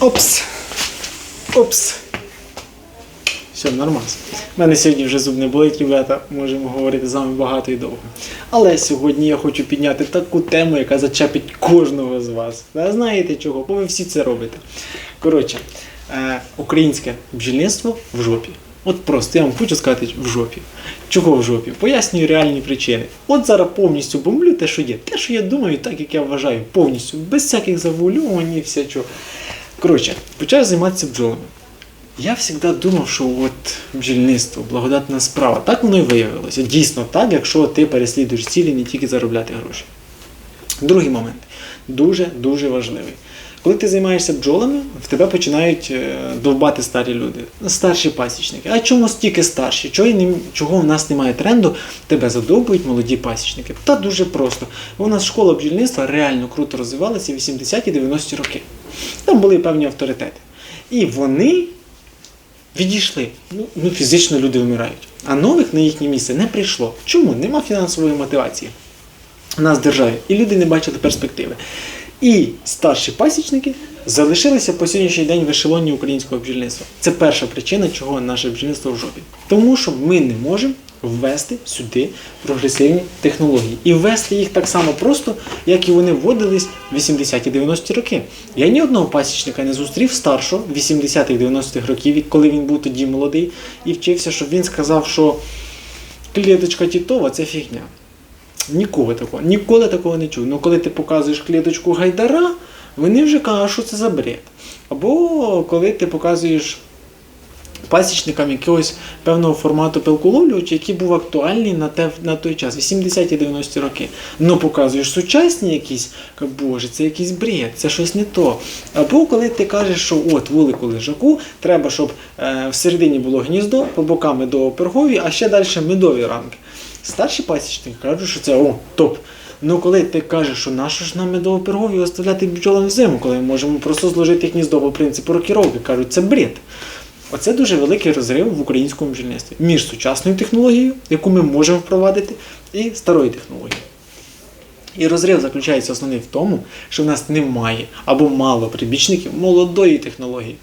Опс. Опс. Все, нормально. У мене сьогодні вже зуб не болить, ребята. Можемо говорити з вами багато і довго. Але сьогодні я хочу підняти таку тему, яка зачепить кожного з вас. Ви знаєте чого? Бо ви всі це робите. Коротше, е, українське бджільництво в жопі. От просто я вам хочу сказати в жопі. Чого в жопі? Пояснюю реальні причини. От зараз повністю бомблю те, що є. Те, що я думаю, так як я вважаю, повністю, без всяких завулювань і всячого. Коротше, почав займатися бджолами. Я завжди думав, що от бджільництво, благодатна справа. Так воно і виявилося. Дійсно так, якщо ти переслідуєш цілі не тільки заробляти гроші. Другий момент дуже-дуже важливий. Коли ти займаєшся бджолами, в тебе починають е, довбати старі люди, старші пасічники. А чому стільки старші? Чого, в нас немає тренду, тебе задовбують молоді пасічники? Та дуже просто. У нас школа бджільництва реально круто розвивалася в 80-ті 90-ті роки. Там були певні авторитети. І вони відійшли. Ну, ну, фізично люди вмирають. А нових на їхнє місце не прийшло. Чому? Нема фінансової мотивації у нас в державі, і люди не бачили перспективи. І старші пасічники залишилися по сьогоднішній день в ешелоні українського бджільництва. Це перша причина, чого наше бджільництво в жопі. Тому що ми не можемо ввести сюди прогресивні технології. І ввести їх так само просто, як і вони вводились в 80-ті 90-ті роки. Я ні одного пасічника не зустрів старшого 80-х 90-х років, коли він був тоді молодий, і вчився, щоб він сказав, що клеточка тітова це фігня. Нікого такого, ніколи такого не чув. Ну коли ти показуєш кліточку гайдара, вони вже кажуть, що це за бред. Або коли ти показуєш пасічникам якогось певного формату пилколовлювача, який був актуальний на, те, на той час, 80-ті 90-ті роки. Ну показуєш сучасні якісь, боже, це якийсь бред, це щось не то. Або коли ти кажеш, що от вулику лежаку, треба, щоб е, всередині було гніздо, по бокам медово-пергові, а ще далі медові рамки. Старші пасічники кажуть, що це о, топ. Ну коли ти кажеш, що нащо ж нам медово-пергові оставляти бджолам в зиму, коли ми можемо просто зложити гніздо по принципу рокіровки, кажуть, це бред. Оце дуже великий розрив в українському бджільництві між сучасною технологією, яку ми можемо впровадити, і старою технологією. І розрив заключається основний в тому, що в нас немає або мало прибічників молодої технології.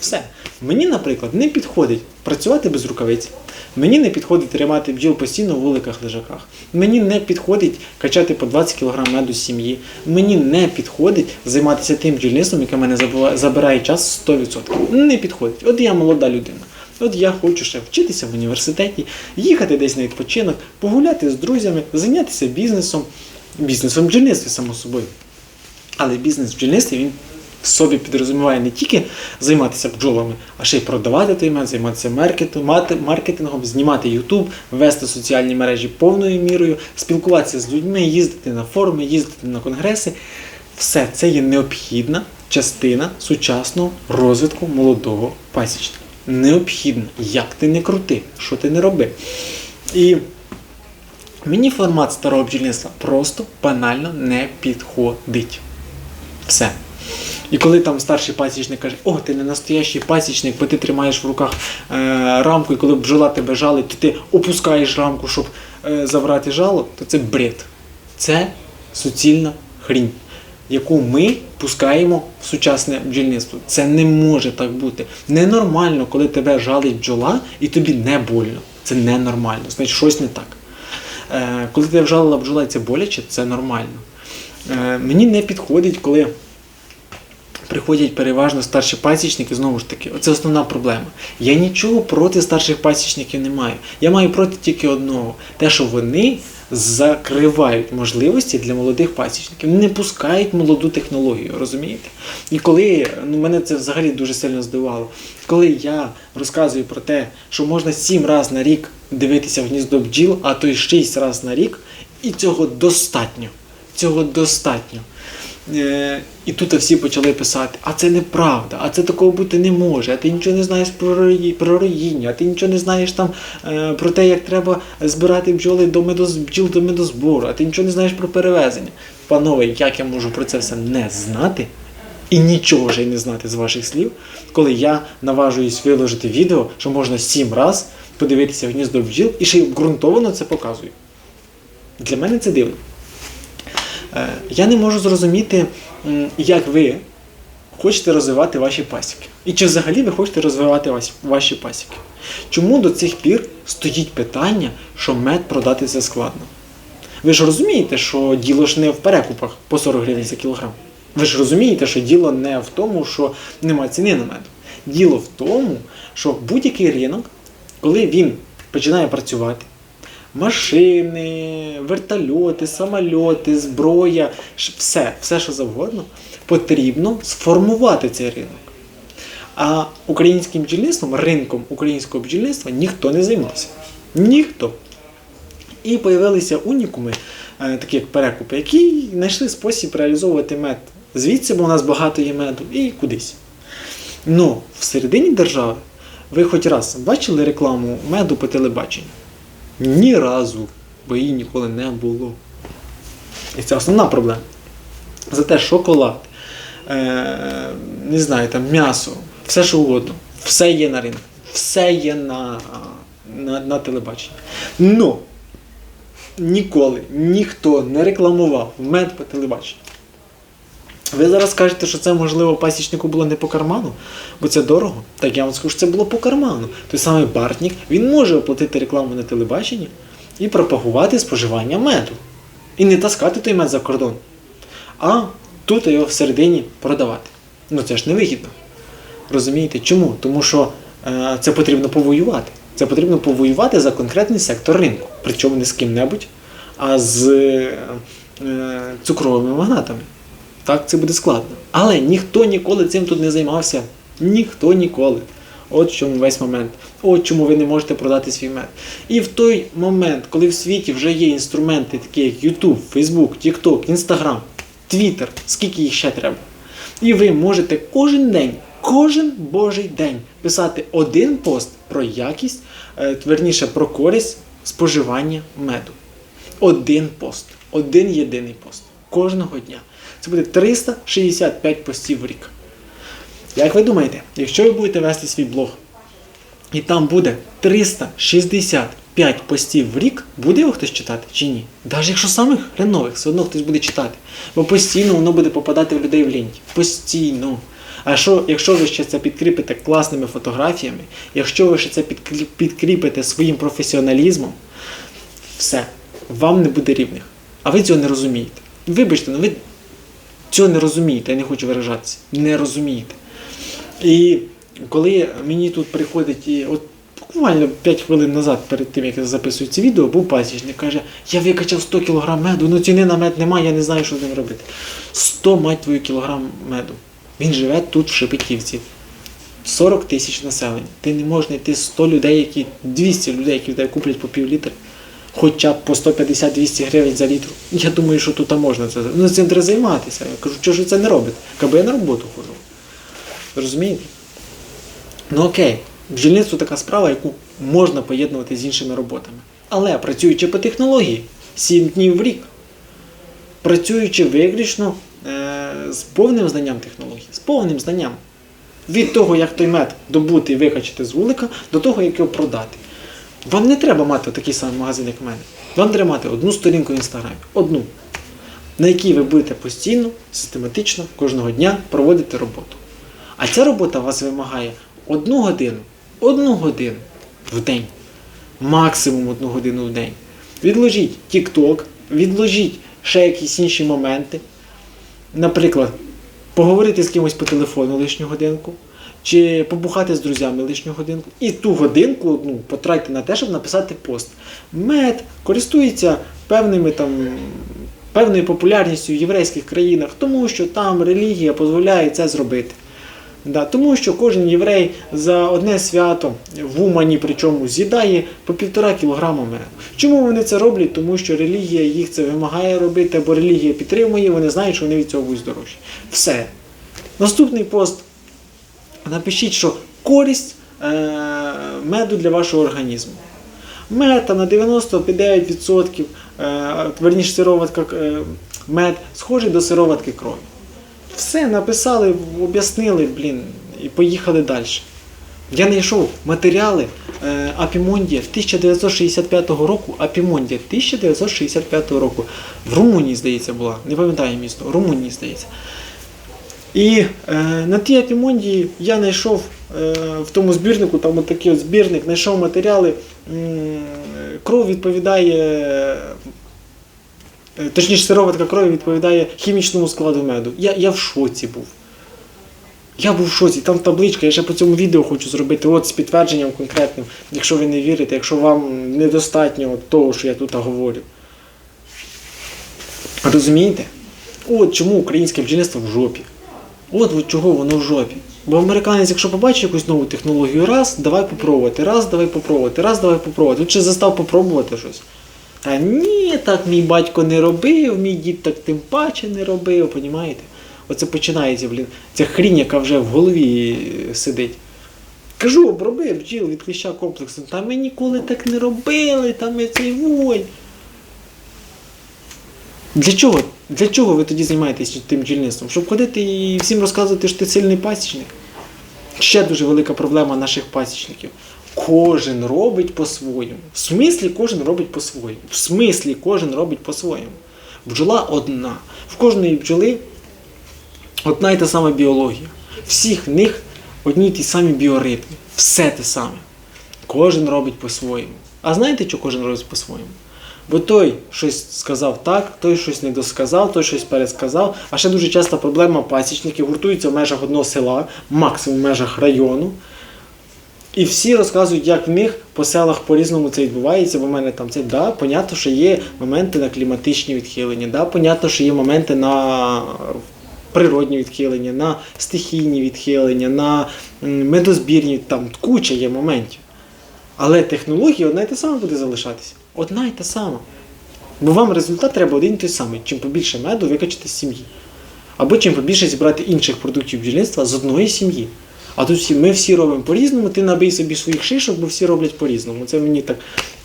Все. Мені, наприклад, не підходить працювати без рукавиць. Мені не підходить тримати бджіл постійно в вуликах лежаках. Мені не підходить качати по 20 кг меду сім'ї. Мені не підходить займатися тим бджільництвом, яке мене забирає час 100%. Не підходить. От я молода людина. От я хочу ще вчитися в університеті, їхати десь на відпочинок, погуляти з друзями, зайнятися бізнесом, бізнесом бджільництва, само собою. Але бізнес в бджільництві він собі підрозуміває не тільки займатися бджолами, а ще й продавати той мед, займатися маркетингом, знімати YouTube, вести соціальні мережі повною мірою, спілкуватися з людьми, їздити на форуми, їздити на конгреси. Все це є необхідна частина сучасного розвитку молодого пасічника. Необхідно, як ти не крути, що ти не роби. І мені формат старого бджільництва просто банально не підходить. Все. І коли там старший пасічник каже, о, ти не настоящий пасічник, бо ти тримаєш в руках е, рамку, і коли бджола тебе жалить, то ти опускаєш рамку, щоб е, забрати жало, то це бред. Це суцільна хрінь, яку ми пускаємо в сучасне бджільництво. Це не може так бути. Ненормально, коли тебе жалить бджола і тобі не больно. Це ненормально. Значить, щось не так. Е, коли тебе вжалила бджола і це боляче, це нормально. Е, мені не підходить, коли приходять переважно старші пасічники, знову ж таки, оце основна проблема. Я нічого проти старших пасічників не маю. Я маю проти тільки одного: те, що вони закривають можливості для молодих пасічників, не пускають молоду технологію, розумієте? І коли ну, мене це взагалі дуже сильно здивувало, коли я розказую про те, що можна сім разів на рік дивитися в гніздо бджіл, а то й шість разів на рік, і цього достатньо. Цього достатньо. Е, і тут всі почали писати, а це неправда, а це такого бути не може, а ти нічого не знаєш про, рої- роїння, а ти нічого не знаєш там е, про те, як треба збирати бджоли до медоз, бджіл до медозбору, а ти нічого не знаєш про перевезення. Панове, як я можу про це все не знати і нічого вже не знати з ваших слів, коли я наважуюсь виложити відео, що можна сім раз подивитися гніздо бджіл і ще й ґрунтовано це показую. Для мене це дивно. Е, Я не можу зрозуміти, як ви, хочете розвивати ваші пасіки? І чи взагалі ви хочете розвивати ваші пасіки? Чому до цих пір стоїть питання, що мед продати це складно? Ви ж розумієте, що діло ж не в перекупах по 40 гривень за кілограм. Ви ж розумієте, що діло не в тому, що нема ціни на мед. Діло в тому, що будь-який ринок, коли він починає працювати, машини, вертольоти, самольоти, зброя, все, все, що завгодно, потрібно сформувати цей ринок. А українським бджільництвом, ринком українського бджільництва ніхто не займався. Ніхто. І появилися унікуми, е, такі як перекупи, які знайшли спосіб реалізовувати мед звідси, бо у нас багато є меду, і кудись. Ну, всередині держави ви хоч раз бачили рекламу меду по телебаченню? Ні разу, бо її ніколи не було. І це основна проблема. Зате шоколад, е, не знаю, там м'ясо, все що угодно, все є на ринку, все є на, на, на телебаченні. Ну, ніколи ніхто не рекламував мед по телебаченню. Ви зараз кажете, що це можливо пасічнику було не по карману, бо це дорого. Так я вам скажу, що це було по карману. Той самий Бартнік, він може оплатити рекламу на телебаченні і пропагувати споживання меду. І не таскати той мед за кордон, а тут його всередині продавати. Ну це ж не вигідно. Розумієте? Чому? Тому що е, це потрібно повоювати. Це потрібно повоювати за конкретний сектор ринку. Причому не з ким-небудь, а з е, е, цукровими магнатами. Так, це буде складно. Але ніхто ніколи цим тут не займався. Ніхто ніколи. От чому весь момент. От чому ви не можете продати свій мед. І в той момент, коли в світі вже є інструменти, такі як YouTube, Facebook, TikTok, Instagram, Twitter, скільки їх ще треба. І ви можете кожен день, кожен божий день писати один пост про якість, е, верніше про користь споживання меду. Один пост, один єдиний пост. Кожного дня. Це буде 365 постів в рік. Як ви думаєте, якщо ви будете вести свій блог, і там буде 365 постів в рік, буде його хтось читати чи ні? Навіть якщо самих хренових, все одно хтось буде читати. Бо постійно воно буде попадати в людей в лінті. Постійно. А що, якщо ви ще це підкріпите класними фотографіями, якщо ви ще це підкріпите своїм професіоналізмом, все, вам не буде рівних. А ви цього не розумієте. Вибачте, ну ви цього не розумієте, я не хочу виражатися. Не розумієте. І коли мені тут приходить, і от буквально 5 хвилин назад, перед тим, як я записую це відео, був пасічник, каже, я викачав 100 кг меду, ну ціни на мед немає, я не знаю, що з ним робити. 100 мать твою кілограм меду. Він живе тут в Шепетівці. 40 тисяч населення. Ти не можеш знайти 100 людей, які 200 людей, які куплять по пів літра, хоча б по 150-200 гривень за літр. Я думаю, що тут можна це. Ну, цим треба займатися. Я кажу, чого ж це не робите? Кажу, «Бо я на роботу ходжу. Розумієте? Ну окей, бджільництво така справа, яку можна поєднувати з іншими роботами. Але працюючи по технології 7 днів в рік, працюючи виключно е, з повним знанням технологій, з повним знанням. Від того, як той мед добути і викачати з вулика, до того, як його продати. Вам не треба мати такий самий магазин, як в мене. Вам треба мати одну сторінку в інстаграмі. Одну. На якій ви будете постійно, систематично, кожного дня проводити роботу. А ця робота вас вимагає одну годину, одну годину в день. Максимум одну годину в день. Відложіть TikTok, відложіть ще якісь інші моменти. Наприклад, поговорити з кимось по телефону лишню годинку, чи побухати з друзями лишню годинку. І ту годинку одну потратьте на те, щоб написати пост. Мед користується певними там. Певною популярністю в єврейських країнах, тому що там релігія дозволяє це зробити. Да, тому що кожен єврей за одне свято в Умані, причому з'їдає по півтора кілограма меду. Чому вони це роблять? Тому що релігія їх це вимагає робити, або релігія підтримує, вони знають, що вони від цього будуть здоровші. Все. Наступний пост. Напишіть, що користь е- меду для вашого організму. Мед на 99%, е- верніше сироватка е- мед схожий до сироватки крові. Все написали, об'яснили, блін, і поїхали далі. Я знайшов матеріали е, Апімондія 1965 року. Апімондія 1965 року. В Румунії, здається, була. Не пам'ятаю місто. В Румунії, здається. І е, на тій Апімонді я знайшов е, в тому збірнику, там отакий от збірник, знайшов матеріали. Кров відповідає, е, точніше, сироватка крові відповідає хімічному складу меду. Я, я в шоці був. Я був в шоці, там табличка, я ще по цьому відео хочу зробити от з підтвердженням конкретним, якщо ви не вірите, якщо вам недостатньо того, що я тут говорю. Розумієте? От чому українське бджільництво в жопі. От, от чого воно в жопі. Бо американець, якщо побачить якусь нову технологію, раз, давай попробувати, раз, давай попробувати, раз, давай попробувати. Він ще застав попробувати щось. А ні, так мій батько не робив, мій дід так тим паче не робив, понімаєте? Оце починається, блін, ця хрінь, яка вже в голові сидить. Кажу, оброби бджіл від кліща комплексу. Та ми ніколи так не робили, та ми цей вой. Для чого? Для чого ви тоді займаєтесь тим бджільництвом? Щоб ходити і всім розказувати, що ти сильний пасічник? Ще дуже велика проблема наших пасічників. Кожен робить по-своєму. В смислі кожен робить по-своєму. В смислі кожен робить по-своєму. Бджола одна. В кожної бджоли одна і та сама біологія. Всіх в них одні й ті самі біоритми. Все те саме. Кожен робить по-своєму. А знаєте, що кожен робить по-своєму? Бо той щось сказав так, той щось не досказав, той щось пересказав. А ще дуже часто проблема пасічників гуртуються в межах одного села, максимум в межах району. І всі розказують, як в них по селах по-різному це відбувається, бо в мене там це да, понятно, що є моменти на кліматичні відхилення, да, понятно, що є моменти на природні відхилення, на стихійні відхилення, на медозбірні, там куча є моментів. Але технологія одна і та сама буде залишатися. Одна і та сама. Бо вам результат треба один і той самий. Чим побільше меду викачати з сім'ї. Або чим побільше зібрати інших продуктів бджільництва з одної сім'ї. А тут ми всі робимо по-різному, ти набий собі своїх шишок, бо всі роблять по-різному. Це мені так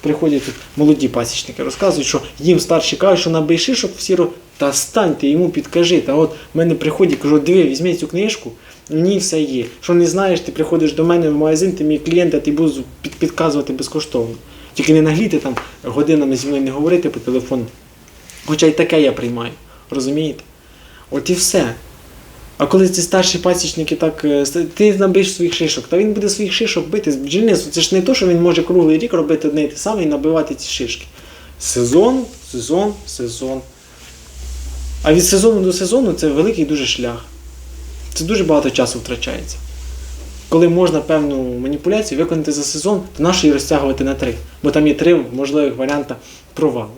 приходять тут молоді пасічники, розказують, що їм старші кажуть, що набий шишок, всі роблять. Та стань ти йому підкажи. Та от в мене приходять, кажу, диви, візьми цю книжку, ній все є. Що не знаєш, ти приходиш до мене в магазин, ти мій клієнт, а ти буду підказувати безкоштовно. Тільки не нагліти там годинами зі мною не говорити по телефону. Хоча й таке я приймаю. Розумієте? От і все. А коли ці старші пасічники так, е, ти набиш своїх шишок, та він буде своїх шишок бити з бджільництва. Це ж не то, що він може круглий рік робити одне і те саме і набивати ці шишки. Сезон, сезон, сезон. А від сезону до сезону це великий дуже шлях. Це дуже багато часу втрачається. Коли можна певну маніпуляцію виконати за сезон, то нащо її розтягувати на три? Бо там є три можливих варіанти провалу.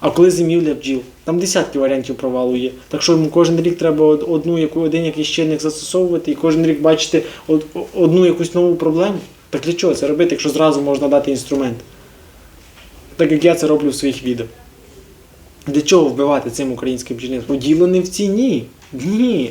А коли зимівля бджіл, там десятки варіантів провалу є. Так що йому кожен рік треба одну, яку, один якийсь чинник застосовувати і кожен рік бачити одну якусь нову проблему. Так для чого це робити, якщо зразу можна дати інструмент? Так як я це роблю в своїх відео. Для чого вбивати цим українське бджільництво? Діло не в ціні. Ні.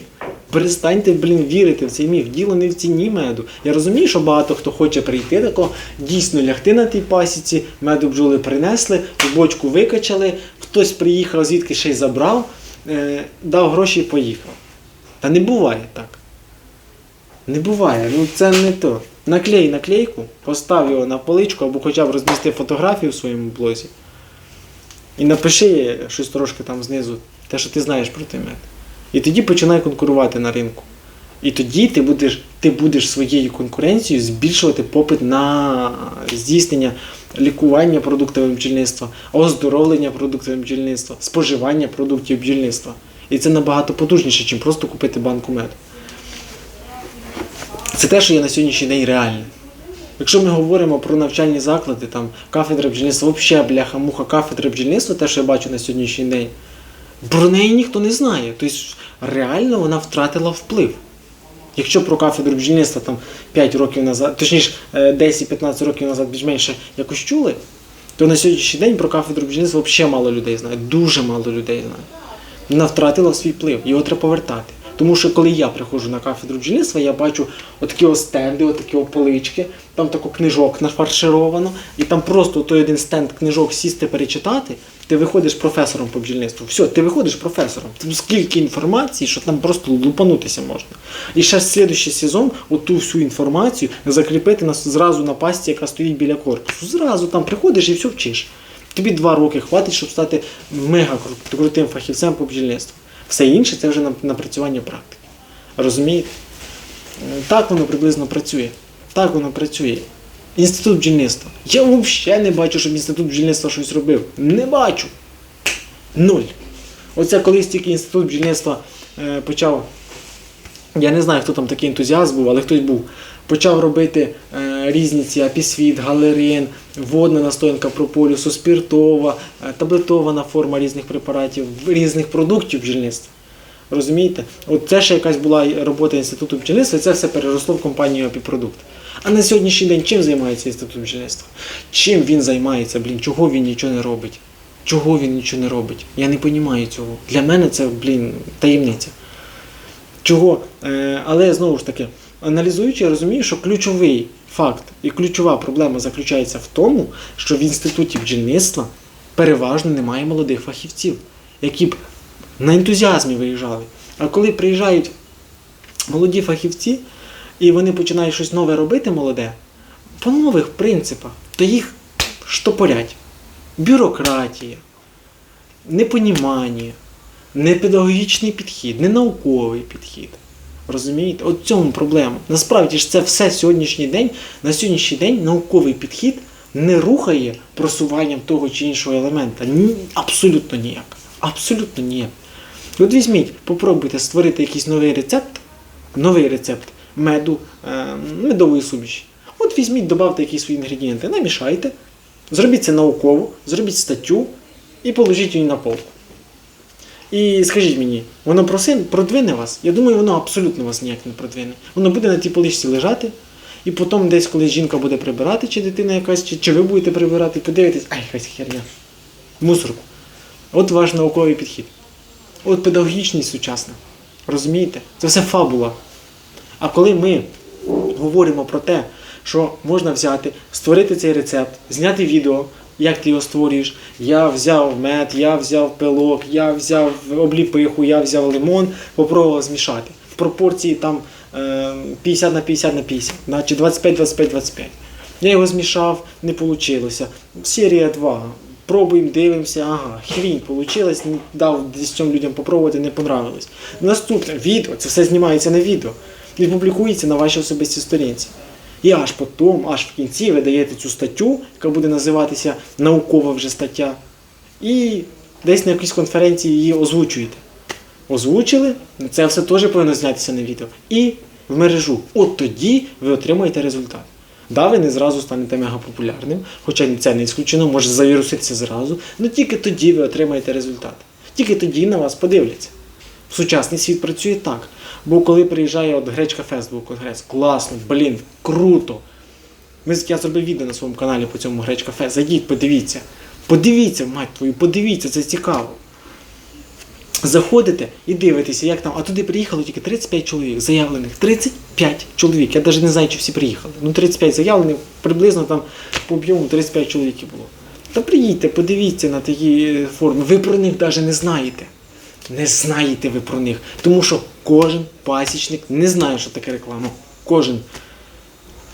Перестаньте, блін, вірити в цей міф. Діло не в ціні меду. Я розумію, що багато хто хоче прийти тако, дійсно лягти на тій пасіці, меду бджоли принесли, бочку викачали, хтось приїхав, звідки ще й забрав, е, дав гроші і поїхав. Та не буває так. Не буває, ну це не то. Наклей наклейку, постав його на поличку або хоча б розмісти фотографію в своєму блозі. І напиши щось трошки там знизу, те, що ти знаєш про той мед. І тоді починай конкурувати на ринку. І тоді ти будеш, ти будеш своєю конкуренцією збільшувати попит на здійснення лікування продуктовим бджільництва, оздоровлення продуктовим бджільництва, споживання продуктів бджільництва. І це набагато потужніше, ніж просто купити банку меду. Це те, що є на сьогоднішній день реальне. Якщо ми говоримо про навчальні заклади, там кафедра бджільництва, взагалі бляха-муха кафедра бджільництва, те, що я бачу на сьогоднішній день, про неї ніхто не знає. Тобто реально вона втратила вплив. Якщо про кафедру бджільництва там 5 років назад, точніше е, 10-15 років назад більш-менше якось чули, то на сьогоднішній день про кафедру бджільництва взагалі мало людей знає, дуже мало людей знає. Вона втратила свій вплив, його треба повертати. Тому що коли я приходжу на кафедру бджільництва, я бачу отакі ось стенди, отакі о полички, там тако книжок нафаршировано, і там просто той один стенд книжок сісти перечитати, ти виходиш професором по бджільництву. Все, ти виходиш професором. Там скільки інформації, що там просто лупанутися можна. І ще слідуючий сезон оту всю інформацію закріпити на, зразу на пасті, яка стоїть біля корпусу. Зразу там приходиш і все вчиш. Тобі два роки хватить, щоб стати мега крутим фахівцем по бджільництву. Все інше це вже напрацювання практики. Розумієте? Е, Так воно приблизно працює. Так воно працює. Інститут бджільництва. Я взагалі не бачу, щоб інститут бджільництва щось робив. Не бачу. Нуль. Оце колись тільки інститут бджільництва е, почав. Я не знаю, хто там такий ентузіаст був, але хтось був. Почав робити е, різні ці апісвіт, галерин, водна настоянка прополісу, спіртова, е, таблетована форма різних препаратів, різних продуктів бджільництва. Розумієте? От це ще якась була робота інституту бджільництва, і це все переросло в компанію Апіпродукт. А на сьогоднішній день чим займається інститут бджільництва? Чим він займається, блін? Чого він нічого не робить? Чого він нічого не робить? Я не розумію цього. Для мене це, блін, таємниця. Чого? Е, але знову ж таки, аналізуючи, я розумію, що ключовий факт і ключова проблема заключається в тому, що в інституті бджільництва переважно немає молодих фахівців, які б на ентузіазмі виїжджали. А коли приїжджають молоді фахівці, і вони починають щось нове робити молоде, по нових принципах, то їх штопорять. Бюрократія, непонімання, непедагогічний підхід, не науковий підхід. Розумієте? От цьому проблема. Насправді ж це все сьогоднішній день, на сьогоднішній день науковий підхід не рухає просуванням того чи іншого елемента. Ні, абсолютно ніяк. Абсолютно ніяк. От візьміть, попробуйте створити якийсь новий рецепт, новий рецепт меду, е, медової суміші. От візьміть, додавте якісь свої інгредієнти, намішайте, зробіть це науково, зробіть статтю і положіть її на полку. І скажіть мені, воно продвине вас? Я думаю, воно абсолютно вас ніяк не продвине. Воно буде на тій поличці лежати, і потім десь, коли жінка буде прибирати, чи дитина якась, чи, чи ви будете прибирати, подивитесь, ай, якась херня. Мусорку. От ваш науковий підхід. От педагогічність сучасна. Розумієте? Це все фабула. А коли ми говоримо про те, що можна взяти, створити цей рецепт, зняти відео, як ти його створюєш. Я взяв мед, я взяв пилок, я взяв обліпиху, я взяв лимон, попробував змішати. В пропорції там е, 50 на 50 на 50, значить 25, 25, 25. Я його змішав, не вийшло. Серія 2. Пробуємо, дивимося, ага, хрінь вийшла, дав 10 людям попробувати, не понравилось. Наступне відео, це все знімається на відео і публікується на вашій особистій сторінці. І аж потім, аж в кінці ви даєте цю статтю, яка буде називатися наукова вже стаття, і десь на якійсь конференції її озвучуєте. Озвучили, це все теж повинно знятися на відео. І в мережу. От тоді ви отримаєте результат. Да, ви не зразу станете мегапопулярним, хоча це не ісключено, може завіруситися зразу, але тільки тоді ви отримаєте результат. Тільки тоді на вас подивляться. Сучасний світ працює так. Бо коли приїжджає от Гречка Фест був конгрес, класно, блін, круто. Ми, я зробив відео на своєму каналі по цьому Гречка Фест. Зайдіть, подивіться. Подивіться, мать твою, подивіться, це цікаво. Заходите і дивитеся, як там. А туди приїхало тільки 35 чоловік заявлених. 35 чоловік. Я навіть не знаю, чи всі приїхали. Ну 35 заявлених, приблизно там по об'єму 35 чоловіків було. Та приїдьте, подивіться на такі форми. Ви про них навіть не знаєте. Не знаєте ви про них. Тому що кожен пасічник не знає, що таке реклама. Кожен.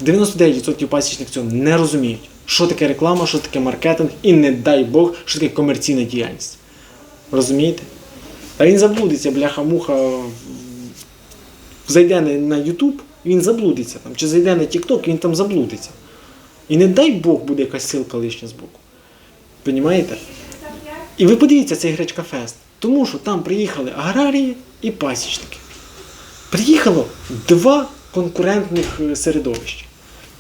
99% пасічник цього не розуміють. Що таке реклама, що таке маркетинг, і не дай Бог, що таке комерційна діяльність. Розумієте? А він заблудиться, бляха-муха, зайде на YouTube, він заблудиться там. Чи зайде на TikTok, він там заблудиться. І не дай Бог буде якась силка лишня з боку. Понімаєте? І ви подивіться цей гречка фест. Тому що там приїхали аграрії і пасічники. Приїхало два конкурентних е, середовища.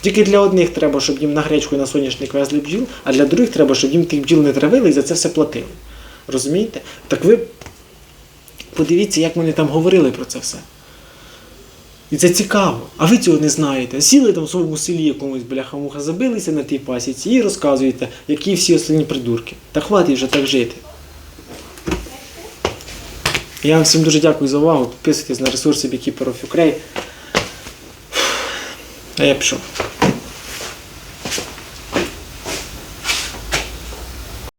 Тільки для одних треба, щоб їм на гречку і на соняшник везли бджіл, а для других треба, щоб їм тих бджіл не травили і за це все платили. Розумієте? Так ви подивіться, як вони там говорили про це все. І це цікаво. А ви цього не знаєте. Сіли там в своєму селі якомусь бляха-муха, забилися на тій пасіці і розказуєте, які всі останні придурки. Та хватить вже так жити. Я вам всім дуже дякую за увагу. Підписуйтесь на ресурси Beekeeper of. А я пішов.